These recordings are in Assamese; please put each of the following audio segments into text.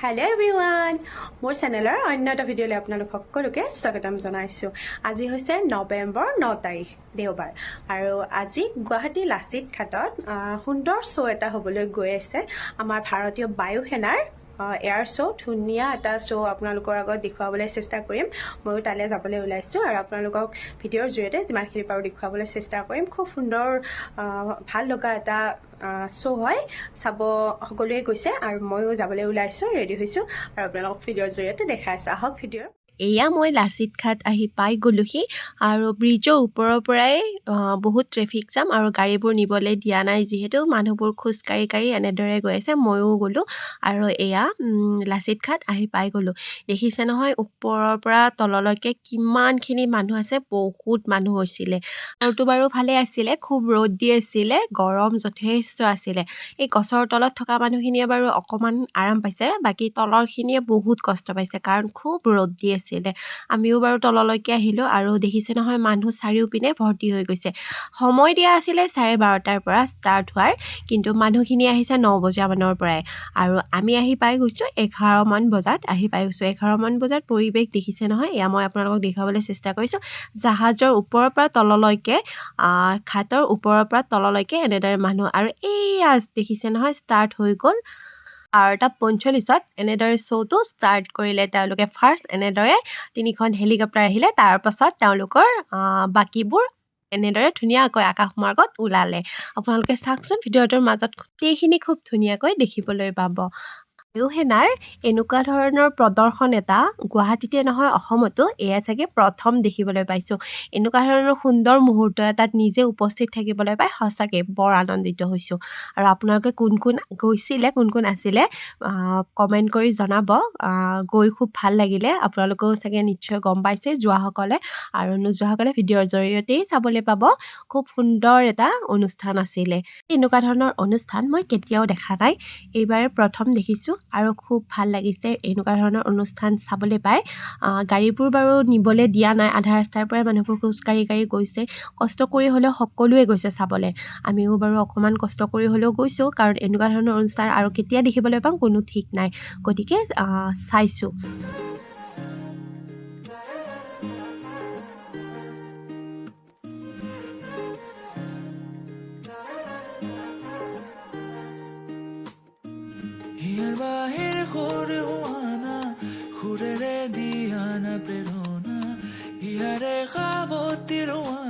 হেল্ল' এভৰিৱান মোৰ চেনেলৰ অন্য এটা ভিডিঅ'লৈ আপোনালোক সকলোকে স্বাগতম জনাইছোঁ। আজি হৈছে নৱেম্বৰ ন তাৰিখ দেওবাৰ। আৰু আজি গুৱাহাটী লাচিত ঘাটত সুন্দৰ শ্ব' এটা হ'বলৈ গৈ আছে। আমাৰ ভাৰতীয় বায়ু সেনাৰ এয়াৰ শ্ব' ধুনীয়া এটা শ্ব' আপোনালোকৰ আগত দেখুৱাবলৈ চেষ্টা কৰিম। ময়ো তালৈ যাবলৈ ওলাইছোঁ আৰু আপোনালোকক ভিডিঅ'ৰ জৰিয়তে যিমানখিনি পাৰোঁ দেখুৱাবলৈ চেষ্টা কৰিম। খুব সুন্দৰ ভাল লগা এটা শ্ব' হয় চাব সকলোৱে গৈছে আৰু ময়ো যাবলৈ ওলাইছোঁ ৰেডি হৈছোঁ। আৰু আপোনালোকক ভিডিঅ'ৰ জৰিয়তে দেখাই আছোঁ। আহক ভিডিঅ'ৰ এয়া মই লাচিত ঘাট আহি পাই গ'লোহি আৰু ব্ৰিজৰ ওপৰৰ পৰাই বহুত ট্ৰেফিক জাম আৰু গাড়ীবোৰ নিবলৈ দিয়া নাই। যিহেতু মানুহবোৰ খোজকাঢ়ি কাঢ়ি এনেদৰে গৈ আছে ময়ো গ'লোঁ আৰু এয়া লাচিত ঘাট আহি পাই গ'লোঁ। দেখিছে নহয় ওপৰৰ পৰা তললৈকে কিমানখিনি মানুহ আছে বহুত মানুহ হৈছিলে। আৰুতো বাৰু ভালে আছিলে খুব ৰ'দ দি আছিলে গৰম যথেষ্ট আছিলে। এই গছৰ তলত থকা মানুহখিনিয়ে বাৰু অকণমান আৰাম পাইছে বাকী তলৰখিনিয়ে বহুত কষ্ট পাইছে কাৰণ খুব ৰ'দ দি আছিলে আমিও বাৰু তললৈকে আহিলোঁ আৰু দেখিছে নহয় মানুহ চাৰিওপিনে ভৰ্তি হৈ গৈছে। সময় দিয়া আছিলে চাৰে বাৰটাৰ পৰা ষ্টাৰ্ট হোৱাৰ কিন্তু মানুহখিনি আহিছে ন বজামানৰ পৰাই। আৰু আমি আহি পাই গৈছোঁ এঘাৰমান বজাত আহি পাই গৈছোঁ এঘাৰমান বজাত। পৰিৱেশ দেখিছে নহয় এয়া মই আপোনালোকক দেখুৱাবলৈ চেষ্টা কৰিছোঁ। জাহাজৰ ওপৰৰ পৰা তললৈকে ঘাটৰ ওপৰৰ পৰা তললৈকে এনেদৰে মানুহ আৰু এইয়া দেখিছে নহয় ষ্টাৰ্ট হৈ গ'ল। বাৰটা পঞ্চল্লিছত এনেদৰে শ্ব'টো ষ্টাৰ্ট কৰিলে তেওঁলোকে ফাৰ্ষ্ট এনেদৰে তিনিখন হেলিকপ্টাৰ আহিলে তাৰপাছত তেওঁলোকৰ বাকীবোৰ এনেদৰে ধুনীয়াকৈ আকাশমাৰ্গত ওলালে। আপোনালোকে চাওকচোন ভিডিঅ'টোৰ মাজত গোটেইখিনি খুব ধুনীয়াকৈ দেখিবলৈ পাব। বায়ু সেনাৰ এনেকুৱা ধৰণৰ প্ৰদৰ্শন এটা গুৱাহাটীতে নহয় অসমতো এয়া চাগে প্ৰথম দেখিবলৈ পাইছোঁ। এনেকুৱা ধৰণৰ সুন্দৰ মুহূৰ্ত এটাত নিজে উপস্থিত থাকিবলৈ পাই সঁচাকৈ বৰ আনন্দিত হৈছোঁ। আৰু আপোনালোকে কোন কোন গৈছিলে কোন কোন আছিলে কমেণ্ট কৰি জনাব। গৈ খুব ভাল লাগিলে। আপোনালোকেও চাগে নিশ্চয় গম পাইছে যোৱাসকলে আৰু নোযোৱাসকলে ভিডিঅ'ৰ জৰিয়তেই চাবলৈ পাব। খুব সুন্দৰ এটা অনুষ্ঠান আছিলে। এনেকুৱা ধৰণৰ অনুষ্ঠান মই কেতিয়াও দেখা নাই। এইবাৰে প্ৰথম দেখিছোঁ। আৰু খুব ভাল লাগিছে এনেকুৱা ধৰণৰ অনুষ্ঠান চাবলৈ পাই। গাড়ীবোৰ বাৰু নিবলৈ দিয়া নাই আধা ৰাস্তাৰ পৰাই মানুহবোৰ খোজকাঢ়ি কাঢ়ি গৈছে কষ্ট কৰি হ'লেও সকলোৱে গৈছে চাবলৈ। আমিও বাৰু অকণমান কষ্ট কৰি হ'লেও গৈছোঁ কাৰণ এনেকুৱা ধৰণৰ অনুষ্ঠান আৰু কেতিয়া দেখিবলৈ পাম কোনো ঠিক নাই। গতিকে চাইছোঁ। হিয়াৰ বাহিৰ সুৰ হোৱানা সুৰেৰে দিয়ানা প্ৰেৰণা হিয়াৰে সাৱতী ৰোৱানা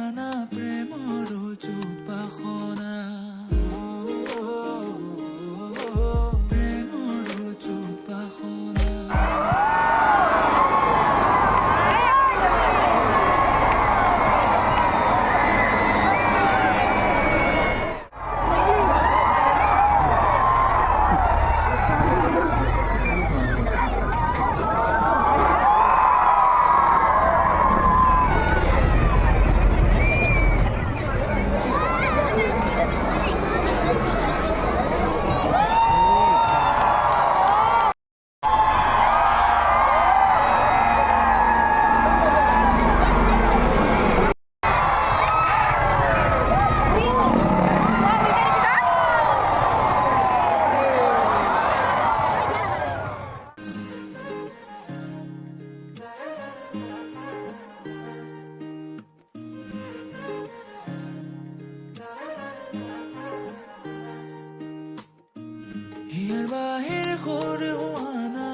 করে ও আনা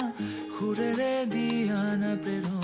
খুরে রে দিয়ানা প্রেরণ।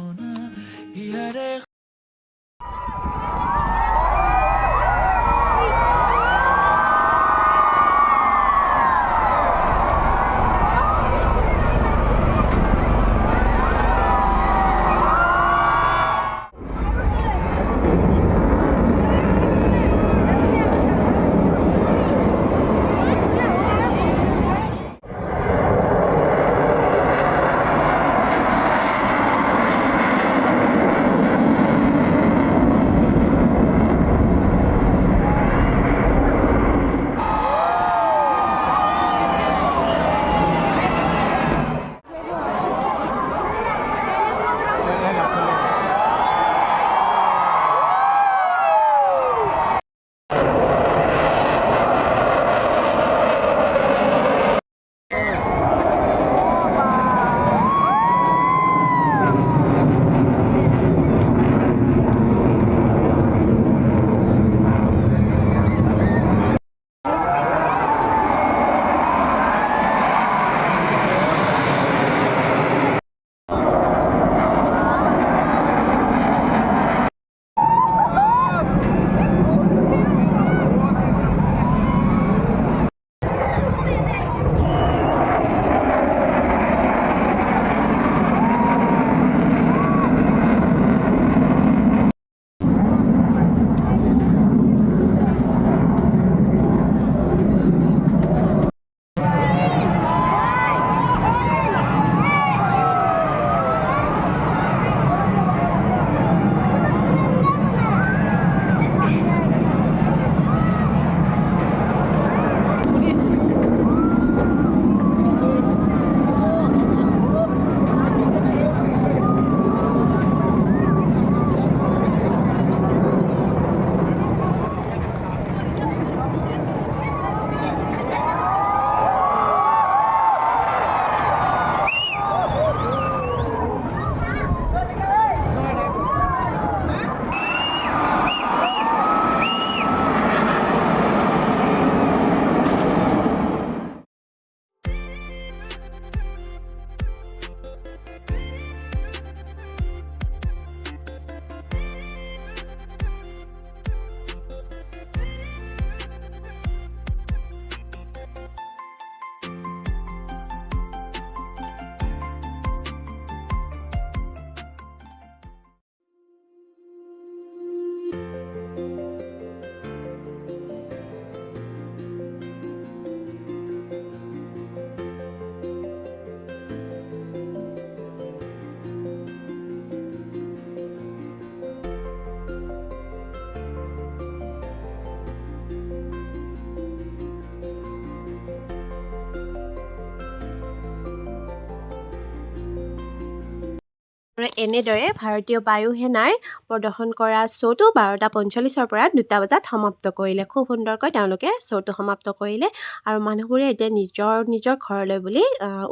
এনেদৰে ভাৰতীয় বায়ু সেনাই প্ৰদৰ্শন কৰা শ্ব'টো বাৰটা পঞ্চল্লিছৰ পৰা দুটা বজাত সমাপ্ত কৰিলে। খুব সুন্দৰকৈ তেওঁলোকে শ্ব'টো সমাপ্ত কৰিলে আৰু মানুহবোৰে এতিয়া নিজৰ নিজৰ ঘৰলৈ বুলি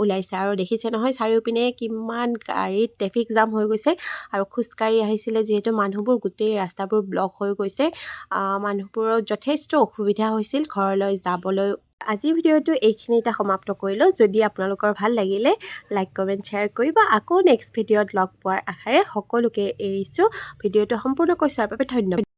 ওলাইছে। আৰু দেখিছে নহয় চাৰিওপিনে কিমান গাড়ীত ট্ৰেফিক জাম হৈ গৈছে আৰু খোজকাঢ়ি আহিছিলে যিহেতু মানুহবোৰ গোটেই ৰাস্তাবোৰ ব্লক হৈ গৈছে। মানুহবোৰৰ যথেষ্ট অসুবিধা হৈছিল ঘৰলৈ যাবলৈ আজিৰ ভিডিঅ'টো এইখিনিতে সমাপ্ত কৰিলোঁ। যদি আপোনালোকৰ ভাল লাগিলে লাইক কমেণ্ট শ্বেয়াৰ কৰিব। আকৌ নেক্সট ভিডিঅ'ত লগ পোৱাৰ আশাৰে সকলোকে এৰিছোঁ। ভিডিঅ'টো সম্পূৰ্ণকৈ চোৱাৰ বাবে ধন্যবাদ।